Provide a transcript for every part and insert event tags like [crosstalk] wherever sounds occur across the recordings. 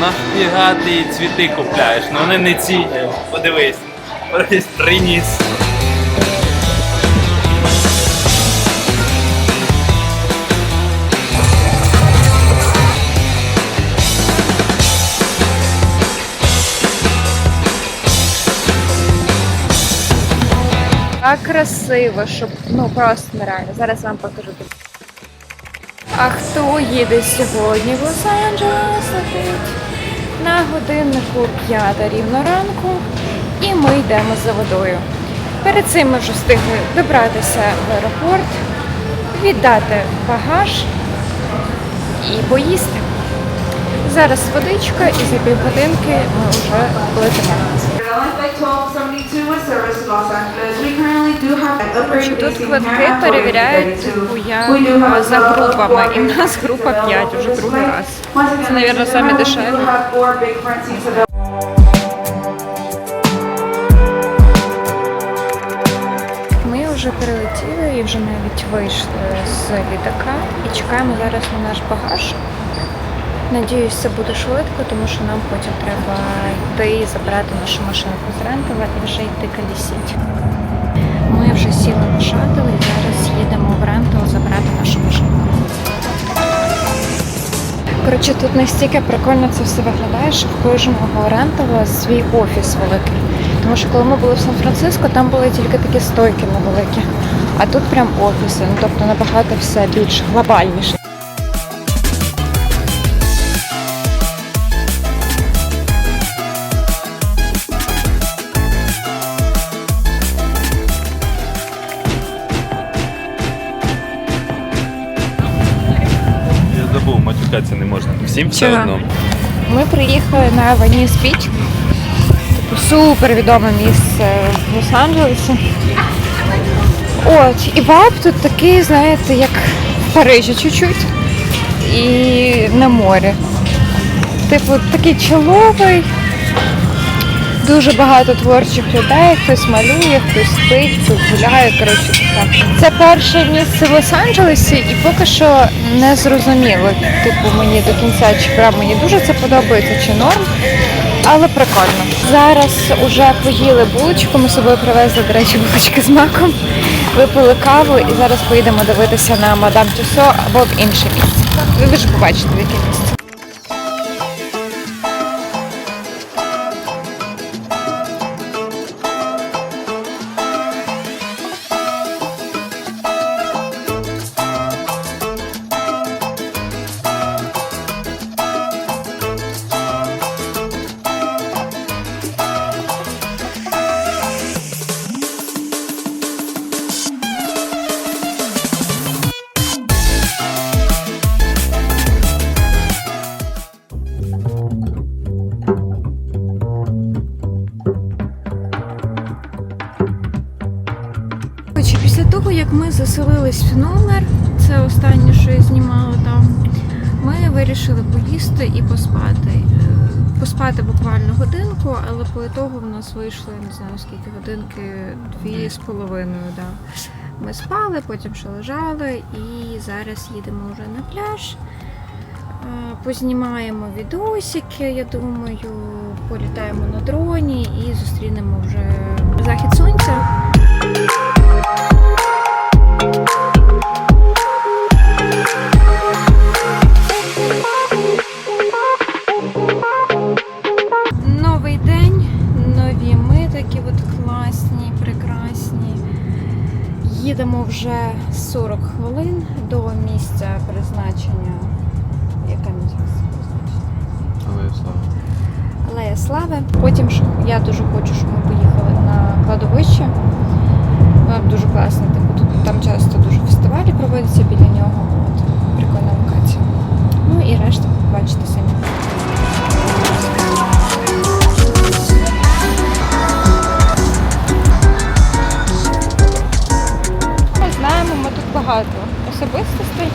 Нафіга ти цвіти купляєш? Ну вони не ці. Подивись. Приніс. Так красиво, щоб ну просто нереально. Зараз вам покажу. А хто їде сьогодні в Лос-Анджелес? На годиннику 5 рівно ранку, і ми йдемо за водою. Перед цим ми вже встигли добратися в аеропорт, віддати багаж і поїсти. Зараз водичка і за півгодинки ми вже летимо. Airlines Flight 1272 with service to Los Angeles. We currently do have an upgrade Тут квитки перевіряють типу за групами. І в нас група seats 5 available уже другий раз. Це, мабуть, do дешеві. Ми вже прилетіли і вже навіть вийшли з літака і чекаємо зараз на наш багаж. Надіюсь, це буде швидко, тому що нам потім треба йти і забрати нашу машинку з Рентова і вже йти колісіть. Ми вже сіли на шатл і зараз їдемо в Рентал забрати нашу машинку. Коротше, тут настільки прикольно це все виглядає, що в кожного рентала свій офіс великий. Тому що коли ми були в Сан-Франциско, там були тільки такі стойки невеликі. А тут прям офіси, ну тобто набагато все більш глобальніше. Всім все Чого? одно. Ми приїхали на Ваніс Піч, супер відоме місце в Лос-Анджелесі. От, і вайб тут такий, знаєте, як в Парижі чуть-чуть. І на морі. Типу, такий чоловий, дуже багато творчих людей, хтось малює, хтось спить, хтось гуляє. Коротше. Це перше місце в Лос-Анджелесі, і поки що не зрозуміло. Типу, мені до кінця чи прям мені дуже це подобається, чи норм. Але прикольно. Зараз уже поїли булочку, ми з собою привезли, до речі, булочки з маком, випили каву і зараз поїдемо дивитися на Мадам Тюсо або в інше місце. Ви ж побачите, в яке ми заселились в номер, це останнє, що я знімала там, ми вирішили поїсти і поспати. Е, Поспати буквально годинку, але по ітогу в нас вийшло, я не знаю скільки годинки, дві з половиною. Да. Ми спали, потім ще лежали і зараз їдемо вже на пляж. Е, Познімаємо відосики, я думаю, політаємо на дроні і зустрінемо вже захід сонця. Вже 40 хвилин до місця призначення. Яке місце призначення? Але слава. Алея Слави. Потім я дуже хочу, щоб ми поїхали на кладовище. Воно дуже класно. Типу, тут там часто дуже фестивалі проводяться біля нього. От, прикольна локація. Ну і решта побачите самі. Багато особистостей.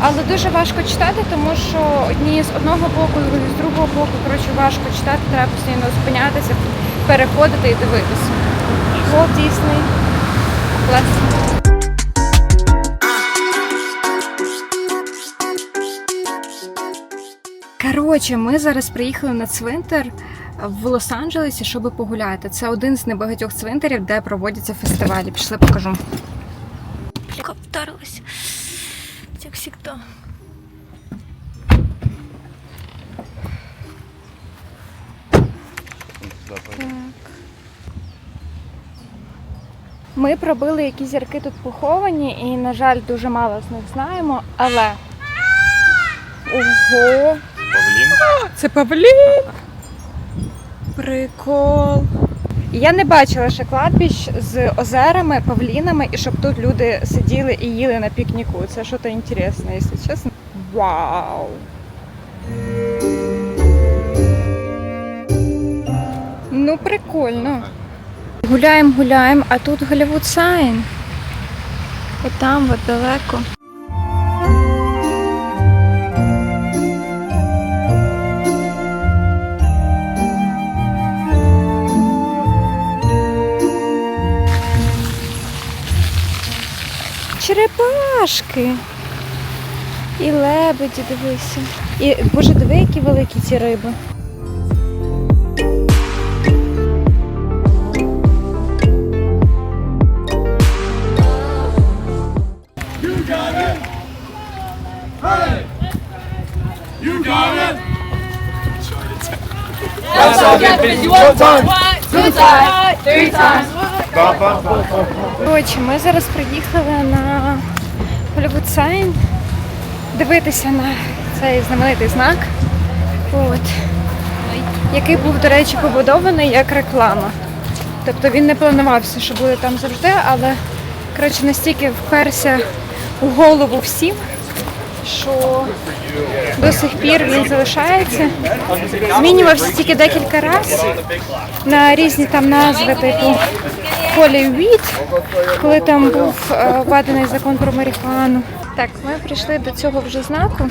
Але дуже важко читати, тому що одні з одного боку, другі з другого боку, коротше, важко читати, треба постійно зупинятися, переходити і дивитися. Walt Disney. Клас. Коротше, ми зараз приїхали на цвинтар в Лос-Анджелесі, щоб погуляти. Це один з небагатьох цвинтарів, де проводяться фестивалі. Пішли покажу. Яка вдарилась, як завжди. Ми пробили, які зірки тут поховані, і, на жаль, дуже мало з них знаємо, але. Ого! Павлін. Це павлін! Прикол. Я не бачила ще кладбищ з озерами, павлінами, і щоб тут люди сиділи і їли на пікніку. Це щось інтересне, якщо чесно. Вау! Ну, прикольно. Гуляємо, гуляємо, а тут Голлівуд Сайн. Отам, от далеко. Черепашки. І лебеді, дивися. І боже, диви, які великі ці риби. Коротше, ми зараз приїхали на Hollywood Sign дивитися на цей знаменитий знак, от, який був, до речі, побудований як реклама. Тобто він не планувався, що буде там завжди, але коротше, настільки вперся у голову всім, що до сих пір він залишається. Змінювався тільки декілька разів на різні там назви, типу Холі коли там був е, введений закон про марихуану. Так, ми прийшли до цього вже знаку.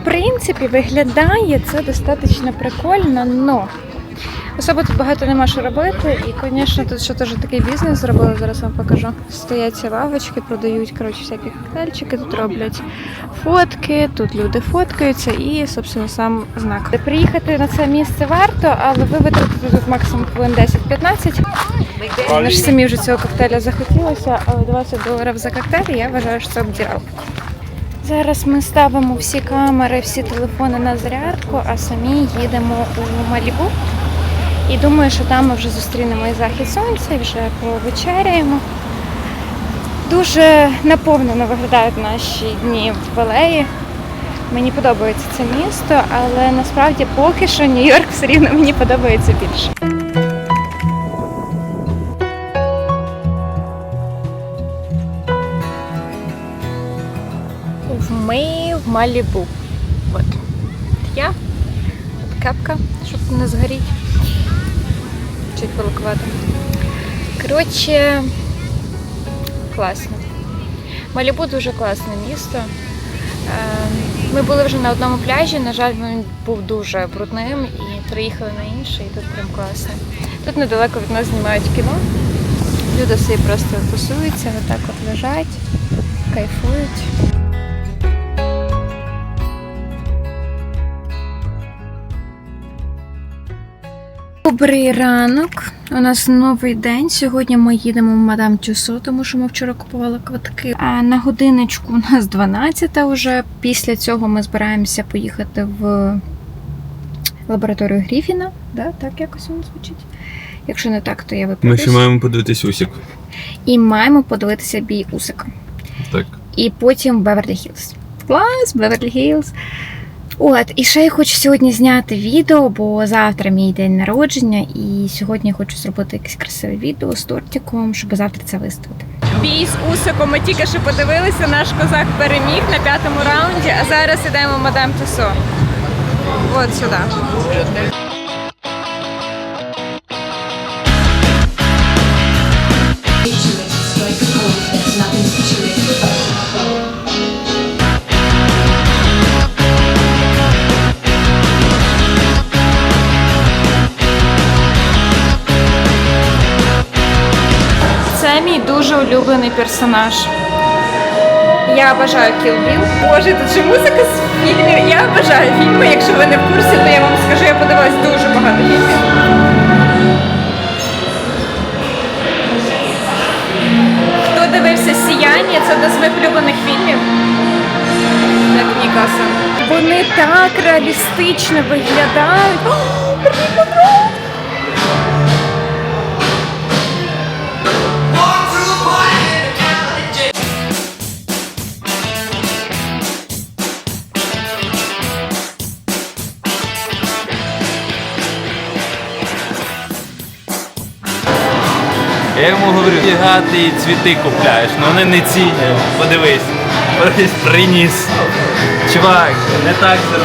В принципі, виглядає це достатньо прикольно, но особо тут багато нема що робити. І, звісно, тут ще теж такий бізнес зробили, зараз вам покажу. Стоять ці лавочки, продають коротше, всякі коктейльчики, тут роблять фотки, тут люди фоткаються і, собственно, сам знак. Приїхати на це місце варто, але ви витратите тут максимум хвилин 10-15. Ми ж самі вже цього коктейля захотілося, але 20 доларів за коктейль, я вважаю, що це обдірав. Зараз ми ставимо всі камери, всі телефони на зарядку, а самі їдемо у Малібу. І думаю, що там ми вже зустрінемо і захід сонця, і вже повечеряємо. Дуже наповнено виглядають наші дні в Валеї. Мені подобається це місто, але насправді поки що Нью-Йорк все рівно мені подобається більше. Ми в Малібу. От. Я. Кепка, щоб не згоріть. Чуть великовато. Коротше, класно. Малібу дуже класне місто. Е, Ми були вже на одному пляжі, на жаль, він був дуже брудним і приїхали на інший, і тут прям класно. Тут недалеко від нас знімають кіно. Люди собі просто тусуються, отак от лежать, кайфують. Добрий ранок. У нас новий день. Сьогодні ми їдемо в Мадам Тюсо, тому що ми вчора купували квитки. А на годиночку у нас 12 вже. Після цього ми збираємося поїхати в лабораторію Гріфіна. Да? Так якось воно звучить. Якщо не так, то я Ми ще маємо подивитись усік. І маємо подивитися бій Усика. Так. І потім Беверлі Хілз. Клас, Беверлі Хілз. От, і ще я хочу сьогодні зняти відео, бо завтра мій день народження, і сьогодні я хочу зробити якесь красиве відео з тортиком, щоб завтра це виставити. Бій з Усиком ми тільки що подивилися, наш козак переміг на п'ятому раунді, а зараз ідемо мадам Тусо. От сюди. Улюблений персонаж. Я обожаю Kill Bill. Боже, тут же музика з фільмів. Я обожаю фільми. Якщо ви не в курсі, то я вам скажу, я подивилась дуже багато фільмів. Хто дивився Сіяння? Це одне з моїх улюблених фільмів. Вони так реалістично виглядають. Я йому говорю, фіга ти цвіти купляєш, ну вони не цінні. Подивись. Приніс. Чувак, не так це.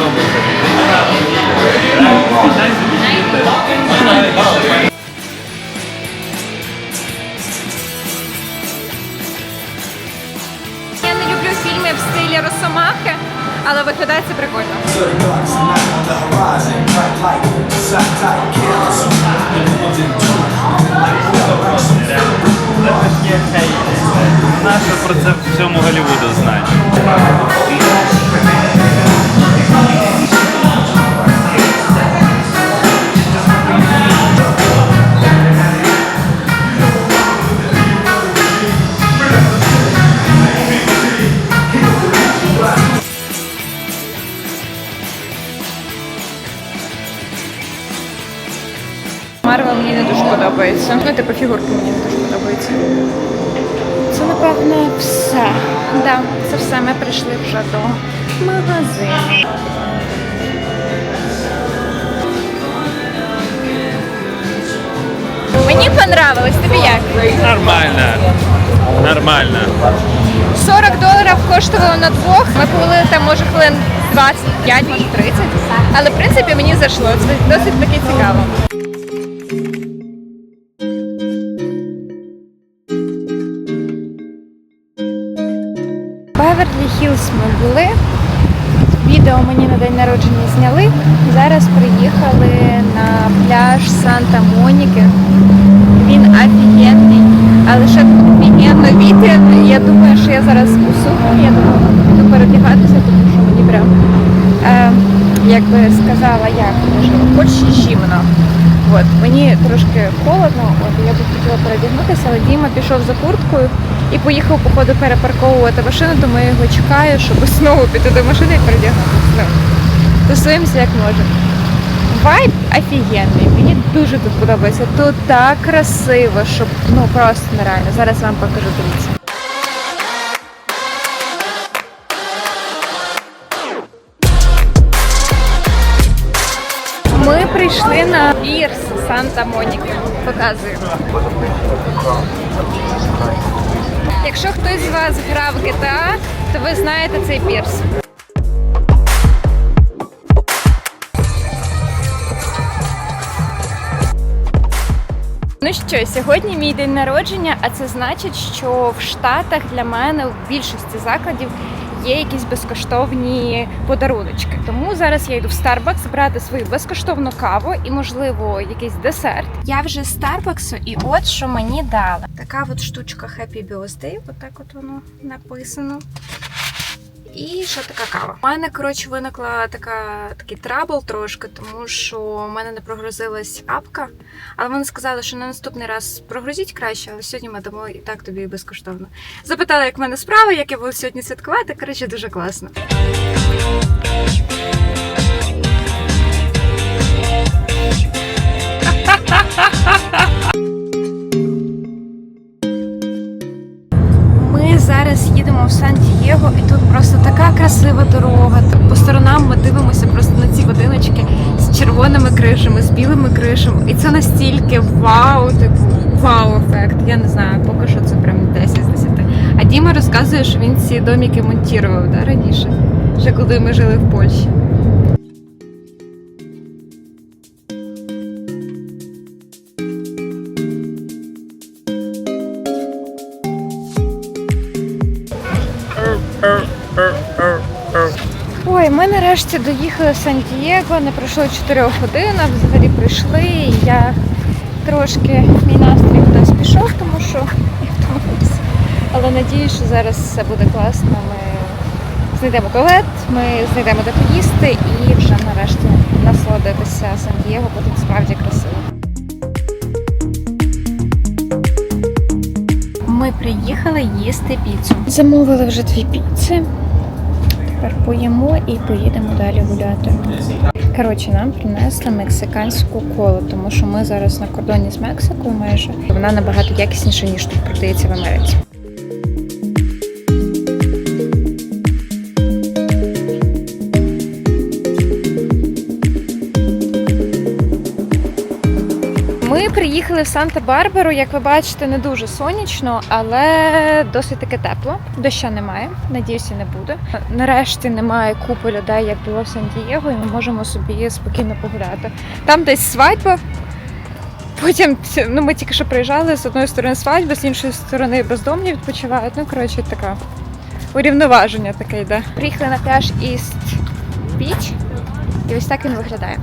Фігурки мені не дуже подобаються. Це, напевно, все. Да, це все. Ми прийшли вже до магазину. Мені понравилось, тобі як? Нормально. Нормально. 40 доларів коштувало на двох. Ми побули там, може, хвилин 25, може 30. Але в принципі мені зайшло. Це досить таки цікаво. Хіллз ми були. Відео мені на день народження зняли. Зараз приїхали на пляж Санта-Моніки. Він офігенний, але ще офігенно вітер. Я думаю, що я зараз усухну, я думаю, піду передягатися, тому що мені прям, е, як би сказала, як може, хоч зимно. От, мені трошки холодно, от я б хотіла передягнутися, але Діма пішов за курткою і поїхав, походу, перепарковувати машину, тому я його чекаю, щоб знову піти до машини і передягнутися. Ну, Тусуємося як можемо. Вайб офігенний. Мені дуже тут подобається. Тут так красиво, що ну просто нереально. Зараз вам покажу дивіться. Прийшли на пірс Санта-Моніки. Показую. Якщо хтось з вас грав в GTA, то ви знаєте цей пірс. Ну що, сьогодні мій день народження, а це значить, що в Штатах для мене в більшості закладів є якісь безкоштовні подаруночки. Тому зараз я йду в Starbucks брати свою безкоштовну каву і, можливо, якийсь десерт. Я вже з Старбаксу, і от що мені дали. Така от штучка Happy Birthday, отак от воно написано. І ще така кава. У мене, коротше, виникла така такий трабл трошки, тому що в мене не прогрузилась апка. Але вони сказали, що на наступний раз прогрузіть краще, але сьогодні ми дамо і так тобі безкоштовно. Запитали, як в мене справи, як я буду сьогодні святкувати. Коротше, дуже класно. [laughs] їдемо в Сан-Дієго, і тут просто така красива дорога. По сторонам ми дивимося просто на ці будиночки з червоними кришами, з білими кришами. І це настільки вау, типу вау-ефект. Я не знаю, поки що це прям 10 з 10. А Діма розказує, що він ці доміки монтував да, раніше, ще коли ми жили в Польщі. Нарешті доїхали в Сан-Дієго, не пройшло 4 години, взагалі прийшли. і Я трошки мій настрій кудись пішов, тому що [laughs] я втомилася. Але надію, що зараз все буде класно. Ми знайдемо туалет, ми знайдемо де поїсти і вже нарешті насолодитися Сан-Дієго, бо тут справді красиво. Ми приїхали їсти піцу. Замовили вже дві піци. Тепер поїмо і поїдемо далі гуляти. Коротше, нам принесли мексиканську колу, тому що ми зараз на кордоні з Мексикою майже. Вона набагато якісніша, ніж тут продається в Америці. Приїхали в Санта-Барбару, як ви бачите, не дуже сонячно, але досить таки тепло. Доща немає, надіюся, не буде. Нарешті немає купи людей, як було в Сан-Дієго, і ми можемо собі спокійно погуляти. Там десь свадьба. Потім ну, ми тільки що приїжджали з одної сторони свадьба, з іншої сторони бездомні відпочивають. Ну, коротше, така урівноваження таке йде. Приїхали на пляж Іст Біч, і ось так він виглядає.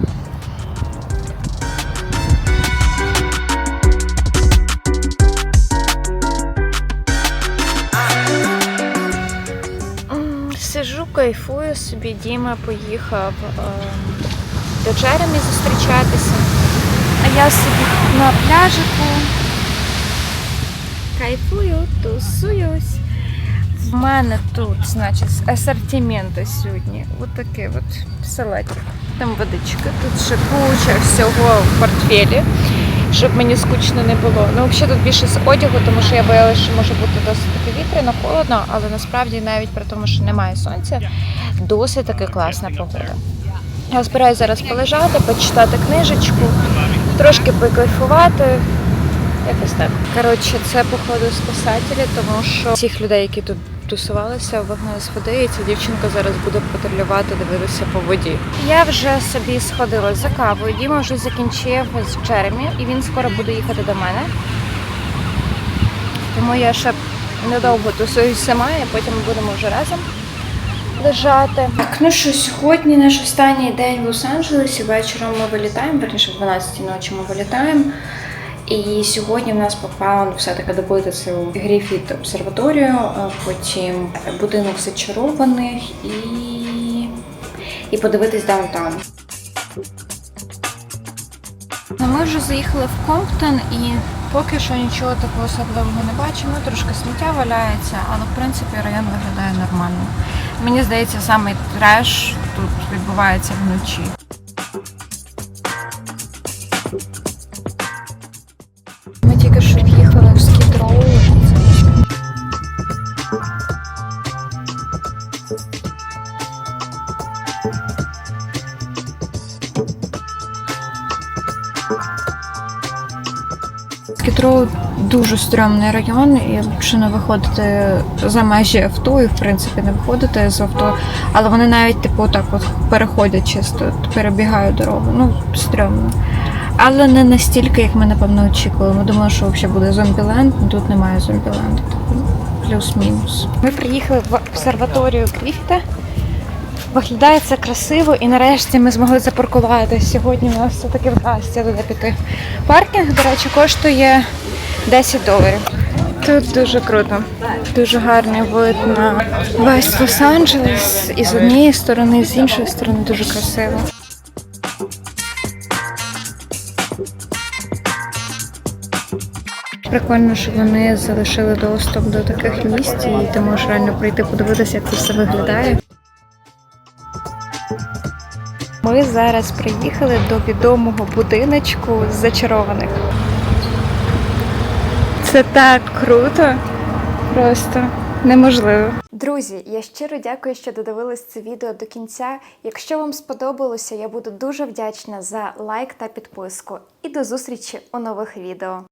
Кайфую собі. Діма поїхав е, до Джеремі зустрічатися. А я собі на пляжику. Кайфую, тусуюсь. В мене тут, значить, асортименти сьогодні. От такий от салатик. Там водичка, тут ще куча всього в портфелі, щоб мені скучно не було. Ну, взагалі тут більше з одягу, тому що я боялася, що може бути досить таки вітряно, холодно, але насправді навіть при тому, що немає сонця, досить таки класна погода. Я збираюся зараз полежати, почитати книжечку, трошки покайфувати. Якось так. Коротше, це походу спасателі, тому що всіх людей, які тут тусувалися, вигнали з води, і ця дівчинка зараз буде патрулювати, дивитися по воді. Я вже собі сходила за кавою. Діма вже закінчив з Джеремі, і він скоро буде їхати до мене. Тому я ще недовго тусуюсь сама, і потім ми будемо вже разом лежати. Так, ну що, сьогодні наш останній день в Лос-Анджелесі. Вечором ми вилітаємо, верніше в 12 ночі ми вилітаємо. І сьогодні в нас по плану все-таки добити цю Гріфіт обсерваторію, потім будинок зачарованих і, і подивитись даунтаун. Ну, ми вже заїхали в Комптон і поки що нічого такого особливого не бачимо. Трошки сміття валяється, але в принципі район виглядає нормально. Мені здається, саме треш тут відбувається вночі. Дуже стрьомний район, і лучше не виходити за межі авто, і в принципі не виходити з авто. Але вони навіть типу так от переходять чисто, перебігають дорогу. Ну, стрьомно. Але не настільки, як ми напевно очікували. Ми думали, що взагалі буде зомбіленд, тут немає зомбіленду. Плюс-мінус. Ми приїхали в обсерваторію Гріфіта. Виглядає це красиво і нарешті ми змогли запаркувати. Сьогодні у нас все-таки вдасться туди піти. Паркінг, до речі, коштує 10 доларів. Тут дуже круто. Дуже гарний вид на весь Лос-Анджелес. І з однієї сторони, і з іншої сторони дуже красиво. Прикольно, що вони залишили доступ до таких місць, і ти можеш реально прийти подивитися, як це все виглядає. Ми зараз приїхали до відомого будиночку з зачарованих. Це так круто, просто неможливо. Друзі, я щиро дякую, що додивились це відео до кінця. Якщо вам сподобалося, я буду дуже вдячна за лайк та підписку. І до зустрічі у нових відео.